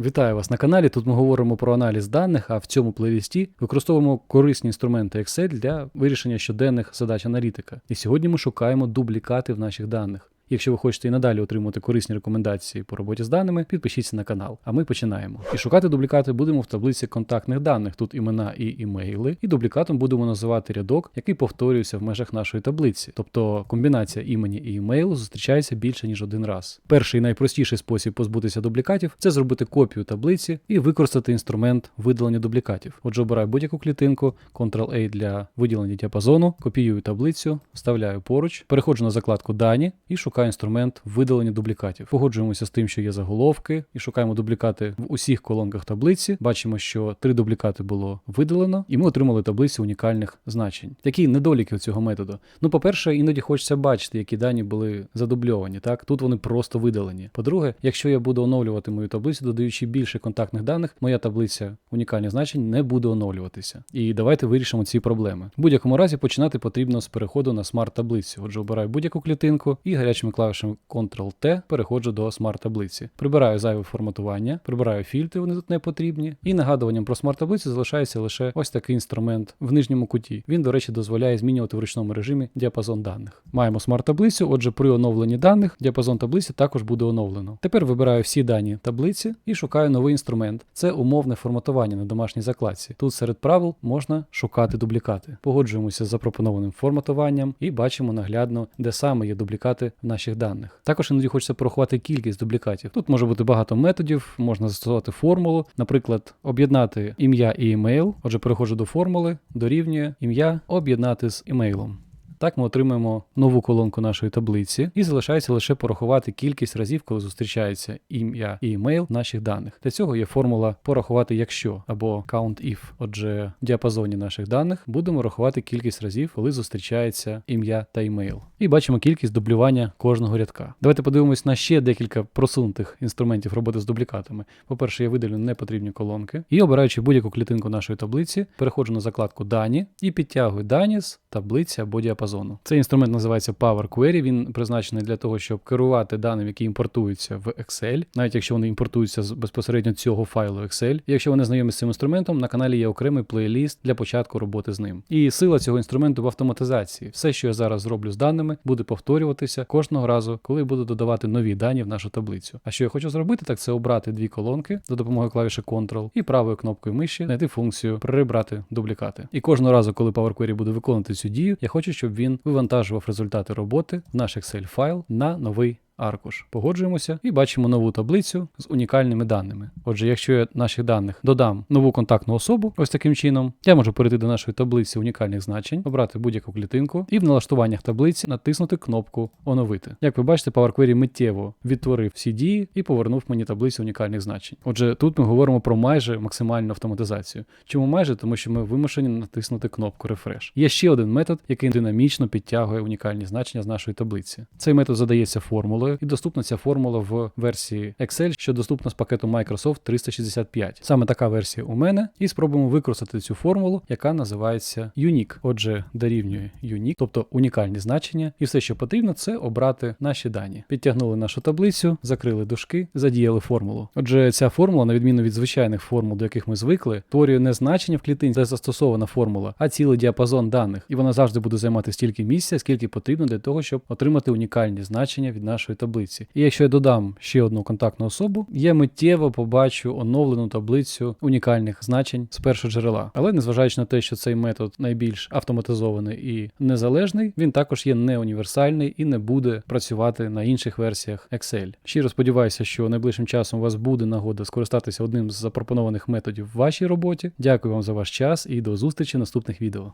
Вітаю вас на каналі. Тут ми говоримо про аналіз даних, а в цьому плейлісті використовуємо корисні інструменти Excel для вирішення щоденних задач аналітика. І сьогодні ми шукаємо дублікати в наших даних. Якщо ви хочете і надалі отримувати корисні рекомендації по роботі з даними, підпишіться на канал. А ми починаємо. І шукати дублікати будемо в таблиці контактних даних. Тут імена і імейли. І дублікатом будемо називати рядок, який повторюється в межах нашої таблиці. Тобто комбінація імені і імейлу зустрічається більше ніж один раз. Перший найпростіший спосіб позбутися дублікатів це зробити копію таблиці і використати інструмент видалення дублікатів. Отже, обираю будь-яку клітинку, Ctrl-A для виділення діапазону, копіюю таблицю, вставляю поруч, переходжу на закладку Дані і шукаю інструмент видалення дублікатів. Погоджуємося з тим, що є заголовки, і шукаємо дублікати в усіх колонках таблиці. Бачимо, що три дублікати було видалено, і ми отримали таблицю унікальних значень. Які недоліки цього методу? Ну, по-перше, іноді хочеться бачити, які дані були задубльовані. Так, тут вони просто видалені. По-друге, якщо я буду оновлювати мою таблицю, додаючи більше контактних даних, моя таблиця унікальних значень не буде оновлюватися. І давайте вирішимо ці проблеми. В будь-якому разі починати потрібно з переходу на смарт-таблицю. Отже, обираю будь-яку клітинку і гарячими клавішами Ctrl-T переходжу до смарт-таблиці. Прибираю зайве форматування, прибираю фільтри, вони тут не потрібні. І нагадуванням про смарт-таблицю залишається лише ось такий інструмент в нижньому куті. Він, до речі, дозволяє змінювати в ручному режимі діапазон даних. Маємо смарт-таблицю, отже, при оновленні даних діапазон таблиці також буде оновлено. Тепер вибираю всі дані таблиці і шукаю новий інструмент. Це умовне форматування на домашній закладці. Тут серед правил можна шукати дублікати. Погоджуємося з запропонованим форматуванням і бачимо наглядно, де саме є дублікати в наших даних. Також іноді хочеться порахувати кількість дублікатів. Тут може бути багато методів, можна застосувати формулу, наприклад, об'єднати ім'я і імейл. Отже, переходжу до формули, дорівнює ім'я об'єднати з імейлом. Так ми отримаємо нову колонку нашої таблиці, і залишається лише порахувати кількість разів, коли зустрічається ім'я і імейл наших даних. Для цього є формула порахувати якщо або count if. Отже, в діапазоні наших даних будемо рахувати кількість разів, коли зустрічається ім'я та імейл. І бачимо кількість дублювання кожного рядка. Давайте подивимось на ще декілька просунутих інструментів роботи з дублікатами. По-перше, я видалю непотрібні колонки і обираючи будь-яку клітинку нашої таблиці, переходжу на закладку Дані і підтягую дані з таблиці або діапазону. Цей інструмент називається Power Query. Він призначений для того, щоб керувати даними, які імпортуються в Excel, навіть якщо вони імпортуються з безпосередньо цього файлу Excel. І якщо ви не знайомі з цим інструментом, на каналі є окремий плейліст для початку роботи з ним. І сила цього інструменту в автоматизації. Все, що я зараз зроблю з даними, буде повторюватися кожного разу, коли буду додавати нові дані в нашу таблицю. А що я хочу зробити, так це обрати дві колонки за допомогою клавіші Ctrl і правою кнопкою миші знайти функцію прибрати дублікати. І кожного разу, коли Power Query буде виконувати цю дію, я хочу, щоб він вивантажував результати роботи в наш Excel файл на новий аркуш. Погоджуємося і бачимо нову таблицю з унікальними даними. Отже, якщо я наших даних додам нову контактну особу, ось таким чином, я можу перейти до нашої таблиці унікальних значень, обрати будь-яку клітинку і в налаштуваннях таблиці натиснути кнопку Оновити. Як ви бачите, Power Query миттєво відтворив всі дії і повернув мені таблицю унікальних значень. Отже, тут ми говоримо про майже максимальну автоматизацію. Чому майже? Тому що ми вимушені натиснути кнопку Refresh. Є ще один метод, який динамічно підтягує унікальні значення з нашої таблиці. Цей метод задається формулою і доступна ця формула в версії Excel, що доступна з пакету Microsoft 365. Саме така версія у мене, і спробуємо використати цю формулу, яка називається Unique. Отже, дорівнює Unique, тобто унікальні значення, і все, що потрібно, це обрати наші дані. Підтягнули нашу таблицю, закрили дужки, задіяли формулу. Отже, ця формула, на відміну від звичайних формул, до яких ми звикли, створює не значення в клітинці, де застосована формула, а цілий діапазон даних, і вона завжди буде займати стільки місця, скільки потрібно для того, щоб отримати унікальні значення від нашої таблиці. І якщо я додам ще одну контактну особу, я миттєво побачу оновлену таблицю унікальних значень з першого джерела. Але незважаючи на те, що цей метод найбільш автоматизований і незалежний, він також є не універсальний і не буде працювати на інших версіях Excel. Щиро сподіваюся, що найближчим часом у вас буде нагода скористатися одним з запропонованих методів в вашій роботі. Дякую вам за ваш час і до зустрічі в наступних відео.